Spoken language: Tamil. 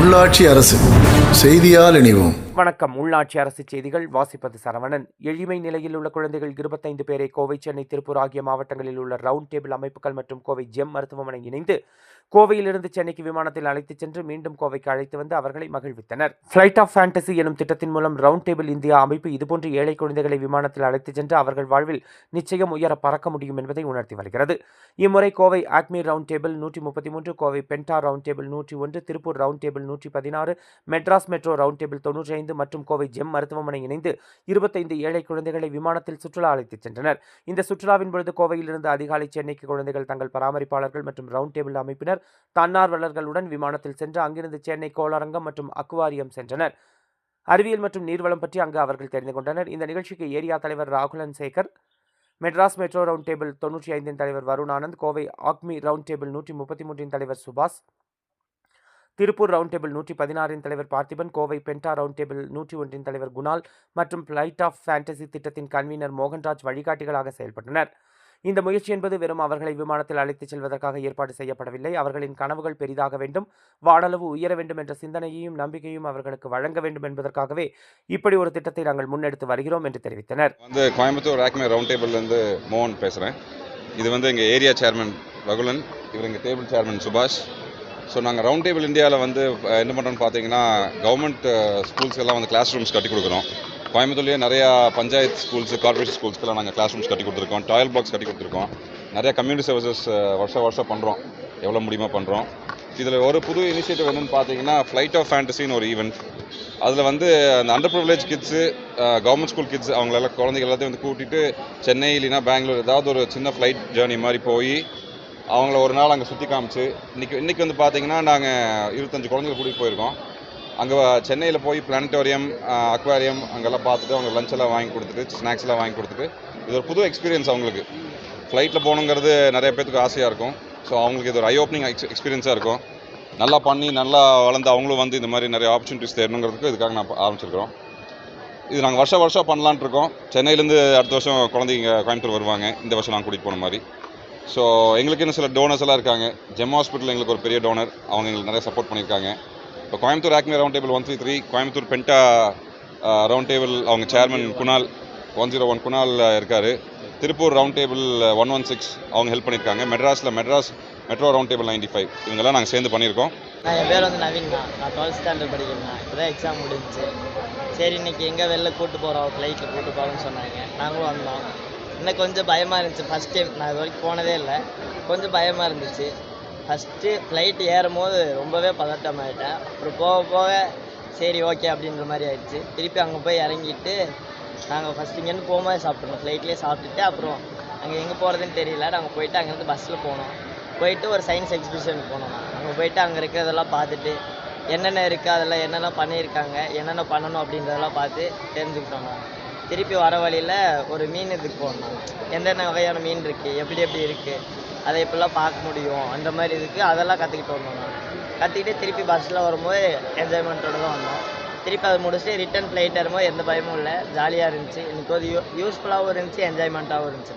உள்ளாட்சி அரசு. செய்தியால் இணைவோம். வணக்கம். உள்ளாட்சி அரசு செய்திகள் வாசிப்பது சரவணன். எளிமை நிலையில் உள்ள குழந்தைகள் இருபத்தைந்து பேரை கோவை சென்னை திருப்பூர் ஆகிய மாவட்டங்களில் உள்ள ரவுண்ட் டேபிள் அமைப்புகள் மற்றும் கோவை ஜெம் மருத்துவமனை இணைந்து கோவையிலிருந்து சென்னைக்கு விமானத்தில் அழைத்துச் சென்று மீண்டும் கோவைக்கு அழைத்து வந்து அவர்களை மகிழ்வித்தனர். ஃபிளைட் ஆஃப் ஃபேண்டசி எனும் திட்டத்தின் மூலம் ரவுண்ட் டேபிள் இந்தியா அமைப்பு இதுபோன்று ஏழை குழந்தைகளை விமானத்தில் அழைத்துச் சென்று அவர்கள் வாழ்வில் நிச்சயம் உயர பறக்க முடியும் என்பதை உணர்த்தி வருகிறது. இம்முறை கோவை ஆக்மி ரவுண்ட் டேபிள் நூற்றி முப்பத்தி மூன்று கோவை பென்டா ரவுண்ட் டேபிள் நூற்றி ஒன்று திருப்பூர் ரவுண்ட் டேபிள் நூற்றி பதினாறு மெட்ராஸ் மெட்ரோ ரவுண்ட் டேபிள் தொன்னூற்றி ஐந்து மற்றும் கோவை ஜெம் மருத்துவமனை இணைந்து இருபத்தைந்து ஏழை குழந்தைகளை விமானத்தில் சுற்றுலா அழைத்துச் சென்றனர். இந்த சுற்றுலாவின் பொழுது கோவையிலிருந்து அதிகாலை சென்னைக்கு குழந்தைகள் தங்கள் பராமரிப்பாளர்கள் மற்றும் ரவுண்ட் டேபிள் அமைப்பினர் தன்னார்வலர்களுடன் விமானத்தில் சென்று அங்கிருந்து சென்னை கோளரங்கம் மற்றும் அக்வாரியம் சென்றனர். அறிவியல் மற்றும் நீர்வளம் பற்றி அங்கு அவர்கள் தெரிந்து கொண்டனர். இந்த நிகழ்ச்சிக்கு ஏரியா தலைவர் Rahulan Sekar Madras metro round table தொன்னூற்றி ஐந்தின் தலைவர் Varun Anand Kovai Acme round table நூற்றி முப்பத்தி மூன்றின் தலைவர் சுபாஷ் திருப்பூர் ரவுண்ட் டேபிள் நூற்றி பதினாறின் தலைவர் Parthiban Kovai penta round table நூற்றி ஒன்றின் தலைவர் குணால் மற்றும் ஃபிளைட் ஆஃப் ஃபேண்டசி திட்டத்தின் கன்வீனர் மோகன்ராஜ் வழிகாட்டிகளாக செயல்பட்டனர். இந்த முயற்சி என்பது வெறும் அவர்களை விமானத்தில் அழைத்துச் செல்வதற்காக ஏற்பாடு செய்யப்படவில்லை. அவர்களின் கனவுகள் பெரிதாக வேண்டும். வானளவு உயர வேண்டும் என்ற சிந்தனையையும் நம்பிக்கையும் அவர்களுக்கு வழங்க வேண்டும் என்பதற்காகவே இப்படி ஒரு திட்டத்தை நாங்கள் முன்னெடுத்து வருகிறோம் என்று தெரிவித்தனர். வந்து கோயம்புத்தூர் ராக்மே ரவுண்ட் டேபிள்லேருந்து மோகன் பேசுகிறேன் இது வந்து எங்கள் ஏரியா சேர்மன் ரகுலன் இவர் எங்கள் டேபிள் சேர்மன் சுபாஷ் ஸோ நாங்கள் ரவுண்ட் டேபிள் இந்தியாவில் வந்து என்ன பண்ணுறோம்னு பார்த்தீங்கன்னா கவர்மெண்ட் ஸ்கூல்ஸ் எல்லாம் வந்து கிளாஸ் ரூம்ஸ் கட்டி கொடுக்குறோம். கோயம்புத்தூர்லேயே நிறையா பஞ்சாயத்து ஸ்கூல்ஸ் கார்பரேட் ஸ்கூல்ஸ்க்கெல்லாம் நாங்கள் கிளாஸ் ரூம்ஸ் கட்டி கொடுத்துருக்கோம். டாய்லெட் பாக்ஸ் கட்டி கொடுத்துருக்கோம். நிறையா கம்யூனிட்டி சர்வீசஸ் வருஷம் வருஷம் பண்ணுறோம் எவ்வளோ முடியுமோ பண்ணுறோம் இதில் ஒரு புது இனிஷியேட்டிவ் என்னென்னு பார்த்தீங்கன்னா ஃப்ளைட் ஆஃப் ஃபேண்டசின்னு ஒரு ஈவெண்ட் அதில் வந்து அந்த under privilege kids government school kids அவங்களெல்லாம் குழந்தைகள் எல்லாத்தையும் வந்து கூட்டிகிட்டு சென்னை இல்லைன்னா பெங்களூர் ஏதாவது ஒரு சின்ன ஃப்ளைட் ஜேர்னி மாதிரி போய் அவங்கள ஒரு நாள் அங்கே சுற்றி காமிச்சு இன்றைக்கி இன்றைக்கி வந்து பார்த்தீங்கன்னா நாங்கள் இருபத்தஞ்சு குழந்தைகள் கூட்டிகிட்டு போயிருக்கோம். அங்கே சென்னையில் போய் பிளானட்டோரியம் அக்வாரியம் அங்கெல்லாம் பார்த்துட்டு அவங்க லஞ்செல்லாம் வாங்கி கொடுத்துட்டு ஸ்நாக்ஸ்லாம் வாங்கி கொடுத்துட்டு இது ஒரு புது எக்ஸ்பீரியன்ஸ் அவங்களுக்கு. ஃப்ளைட்டில் போகணுங்கிறது நிறைய பேத்துக்கு ஆசையாக இருக்கும். ஸோ அவங்களுக்கு இது ஒரு ஐ ஓப்பனிங் எக்ஸ் எக்ஸ்பீரியன்ஸாக இருக்கும். நல்லா பண்ணி நல்லா வளர்ந்து அவங்களும் வந்து இந்த மாதிரி நிறைய ஆப்பர்ச்சுனிட்டிஸ் தேடணுங்கிறதுக்கு இதுக்காக நான் ஆரம்பிச்சிருக்கிறோம். இது நாங்கள் வருஷம் வருஷம் பண்ணலான்ட்டு இருக்கோம். சென்னையிலேருந்து அடுத்த வருஷம் குழந்தைங்க கோயம்புத்தூர் வருவாங்க. இந்த வருஷம் நாங்கள் கூட்டிகிட்டு போன மாதிரி. ஸோ எங்களுக்கு இன்னும் சில டோனர்ஸ் எல்லாம் இருக்காங்க. ஜெம் ஹாஸ்பிட்டல் எங்களுக்கு ஒரு பெரிய டோனர் அவங்க எங்களுக்கு நிறைய சப்போர்ட் பண்ணியிருக்காங்க. இப்போ Coimbatore Acme round table one three three Coimbatore penta round table அவங்க chairman Kunal one zero one Kunal இருக்கார். Tiruppur round table one one six அவங்க ஹெல்ப் பண்ணியிருக்காங்க. மெட்ராஸில் Madras metro round table ninety five இவங்கெல்லாம் நாங்கள் சேர்ந்து பண்ணியிருக்கோம். நான் என் பேர் வந்து நவீன்ண்ணா நான் டுவெல்த் ஸ்டாண்டர்ட் படிக்கிறேன் இப்போ தான் எக்ஸாம் முடிஞ்சுச்சு சரி இன்னைக்கு எங்கே வெளில கூட்டு போகிறோம் ஃப்ளைட்டில் கூப்பிட்டு போகிறோம்னு சொன்னாங்க. நாங்களும் வந்தோம். இன்னும் கொஞ்சம் பயமாக இருந்துச்சு. ஃபஸ்ட் டைம் நான் இது வரைக்கும் போனதே இல்லை. கொஞ்சம் பயமாக இருந்துச்சு. ஃபஸ்ட்டு ஃப்ளைட் ஏறும் போது ரொம்பவே பதட்டமாகிட்டேன் அப்புறம் போக போக சரி ஓகே அப்படின்ற மாதிரி ஆயிடுச்சு. திருப்பி அங்கே போய் இறங்கிட்டு நாங்கள் ஃபஸ்ட் இங்கேருந்து போகும்போது சாப்பிட்றோம் ஃப்ளைட்லேயே சாப்பிட்டுட்டு அப்புறம் அங்கே எங்கே போகிறதுன்னு தெரியல நாங்கள் போயிட்டு அங்கேருந்து பஸ்ஸில் போனோம். போயிட்டு ஒரு சயின்ஸ் எக்ஸிபிஷனுக்கு போனோம். அங்கே போயிட்டு அங்கே இருக்கிறதெல்லாம் பார்த்துட்டு என்னென்ன இருக்குது அதெல்லாம் என்னென்ன பண்ணியிருக்காங்க என்னென்ன பண்ணணும் அப்படின்றதெல்லாம் பார்த்து தெரிஞ்சுக்கிட்டோம் திருப்பி வர வழியில் ஒரு மீன் இதுக்கு போனோம் எந்தெந்த வகையான மீன் இருக்குது எப்படி எப்படி இருக்குது அதை எப்படிலாம் பார்க்க முடியும்? அந்த மாதிரி இதுக்கு அதெல்லாம் கற்றுக்கிட்டு வந்தோம் நாங்கள் கற்றுக்கிட்டு திருப்பி பஸ்ஸில் வரும்போது என்ஜாய்மெண்ட்டோட தான் வந்தோம். திருப்பி அதை முடிச்சுட்டு ரிட்டன் ஃப்ளைட் வரும்போது எந்த பயமும் இல்லை. ஜாலியாக இருந்துச்சு. எனக்கு அது யூ யூஸ்ஃபுல்லாகவும் இருந்துச்சு என்ஜாய்மெண்ட்டாகவும் இருந்துச்சு.